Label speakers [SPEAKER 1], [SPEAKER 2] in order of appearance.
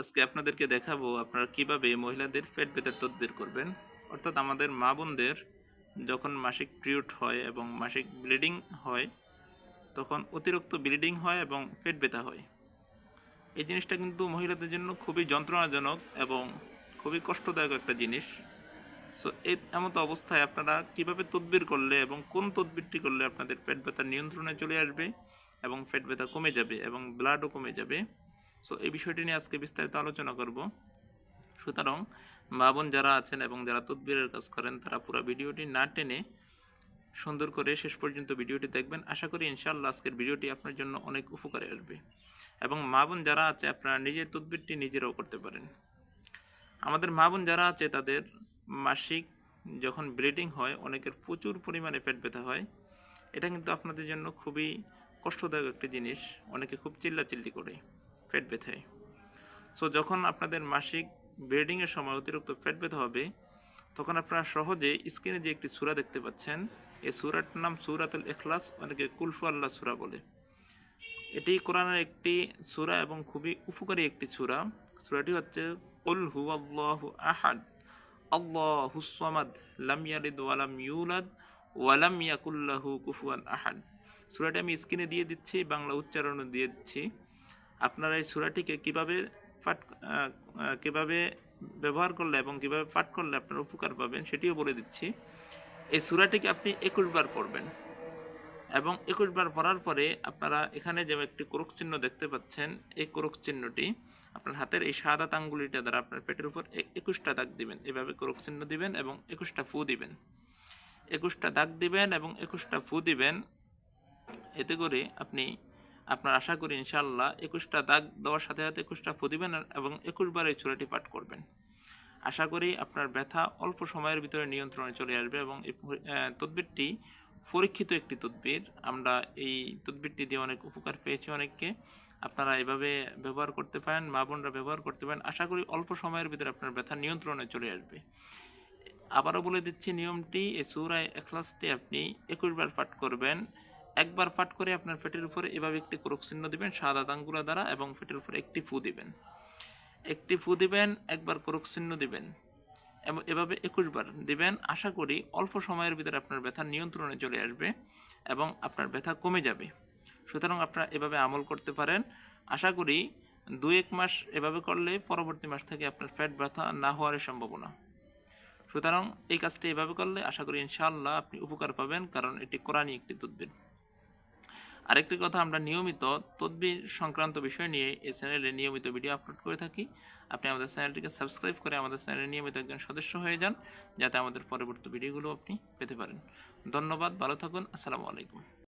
[SPEAKER 1] আজকে আপনাদেরকে দেখাবো আপনারা কীভাবে মহিলাদের পেট ব্যথার তদবির করবেন। অর্থাৎ আমাদের মা বোনদের যখন মাসিক পিরিয়ড হয় এবং মাসিক ব্লিডিং হয়, তখন অতিরিক্ত ব্লিডিং হয় এবং পেট ব্যথা হয়। এই জিনিসটা কিন্তু মহিলাদের জন্য খুবই যন্ত্রণাজনক এবং খুবই কষ্টদায়ক একটা জিনিস। সো এই এমতো অবস্থায় আপনারা কীভাবে তদবির করলে এবং কোন তদবিরটি করলে আপনাদের পেট ব্যথা নিয়ন্ত্রণে চলে আসবে এবং পেট ব্যথা কমে যাবে এবং ব্লাডও কমে যাবে। সো এই বিষয়টি নিয়ে আজকে বিস্তারিত আলোচনা করব। সুতরাং, মা বোন যারা আছেন এবং যারা তদবিরের কাজ করেন, তারা পুরো ভিডিওটি না টেনে সুন্দর করে শেষ পর্যন্ত ভিডিওটি দেখবেন। আশা করি ইনশাআল্লাহ আজকের ভিডিওটি আপনার জন্য অনেক উপকারে আসবে। এবং মা বোন যারা আছে, আপনারা নিজের তদবিরটি নিজেরাও করতে পারেন। আমাদের মা বোন যারা আছে, তাদের মাসিক যখন ব্লিডিং হয়, অনেকের প্রচুর পরিমাণে পেট ব্যথা হয়। এটা কিন্তু আপনাদের জন্য খুবই কষ্টদায়ক একটি জিনিস। অনেকে খুব চিল্লাচিল্লি করে। পেট ব্যথায়। সো যখন আপনাদের মাসিক ব্লিডিংয়ের সময় অতিরিক্ত পেট ব্যথা হবে, তখন আপনারা সহজে স্ক্রিনে যে একটি সূরা দেখতে পাচ্ছেন, এই সূরাটার নাম সূরাতুল ইখলাস, অনেকে কুলফু আল্লাহ সূরা বলে। এটি কোরআনের একটি সূরা এবং খুবই উপকারী একটি সূরা। সূরাটি হচ্ছে কুল হুয়াল্লাহু আহাদ, আল্লাহুস সামাদ, লাম ইয়ালিদ ওয়ালাম ইউলাদ ওয়ালাম ইয়াকুল্লাহু কুফুয়ান আহাদ। সূরাটি আমি স্ক্রিনে দিয়ে দিচ্ছি, বাংলা উচ্চারণও দিয়ে দিচ্ছি। আপনারা এই সূরাটিকে কীভাবে পাঠ কীভাবে ব্যবহার করলে এবং কীভাবে পাঠ করলে আপনারা উপকার পাবেন সেটিও বলে দিচ্ছি। এই সূরাটিকে আপনি একুশ বার পড়বেন এবং একুশ বার পড়ার পরে আপনারা এখানে যে একটি কোরক চিহ্ন দেখতে পাচ্ছেন, এই কোরক চিহ্নটি আপনার হাতের এই সাদা আঙ্গুলিটা দ্বারা আপনার পেটের উপর একুশটা দাগ দিবেন। এভাবে কোরক চিহ্ন দিবেন এবং একুশটা ফু দিবেন। একুশটা দাগ দিবেন এবং একুশটা ফু দিবেন। এতে করে আপনি আপনার আশা করি ইনশাল্লাহ একুশটা দাগ দেওয়ার সাথে সাথে একুশটা ফু দিবেন আর- এবং একুশবার এই চূড়াটি পাঠ করবেন। আশা করি আপনার ব্যথা অল্প সময়ের ভিতরে নিয়ন্ত্রণে চলে আসবে এবং এই তদবিরটি পরীক্ষিত একটি তদবির। আমরা এই তদবিরটি দিয়ে অনেক উপকার পেয়েছি অনেককে। আপনারা এভাবে ব্যবহার করতে পারেন, মা বোনরা ব্যবহার করতে পারেন। আশা করি অল্প সময়ের ভিতরে আপনার ব্যথা নিয়ন্ত্রণে চলে আসবে। আবারও বলে দিচ্ছি নিয়মটি, এই সুরায় এখলাসটি আপনি একুশ বার পাঠ করবেন। একবার পাঠ করে আপনার পেটের উপরে এভাবে একটি ক্রোক চিহ্ন দিবেন, সাদা আঙ্গুলা দ্বারা এবং পেটের উপরে একটি ফু দিবেন। একটি ফু দিবেন, একবার ক্রোক চিহ্ন দিবেন। এবং এভাবে একুশ বার দিবেন। আশা করি অল্প সময়ের ভিতরে আপনার ব্যথা নিয়ন্ত্রণে চলে আসবে এবং আপনার ব্যথা কমে যাবে। সুতরাং আপনারা এভাবে আমল করতে পারেন। আশা করি দু এক মাস এভাবে করলে পরবর্তী মাস থেকে আপনার পেট ব্যথা না হওয়ার সম্ভাবনা। সুতরাং এই কাজটি এভাবে করলে আশা করি ইনশাআল্লাহ আপনি উপকার পাবেন, কারণ এটি কোরআনই একটি তদ্বির। আরেকটি কথা, আমরা নিয়মিত তদবির সংক্রান্ত বিষয় নিয়ে এই চ্যানেলে নিয়মিত ভিডিও আপলোড করে থাকি। আপনি আমাদের চ্যানেলটিকে সাবস্ক্রাইব করে আমাদের চ্যানেলে নিয়মিত একজন সদস্য হয়ে যান, যাতে আমাদের পরবর্তী ভিডিওগুলো আপনি পেতে পারেন। ধন্যবাদ, ভালো থাকুন, আসসালামু আলাইকুম।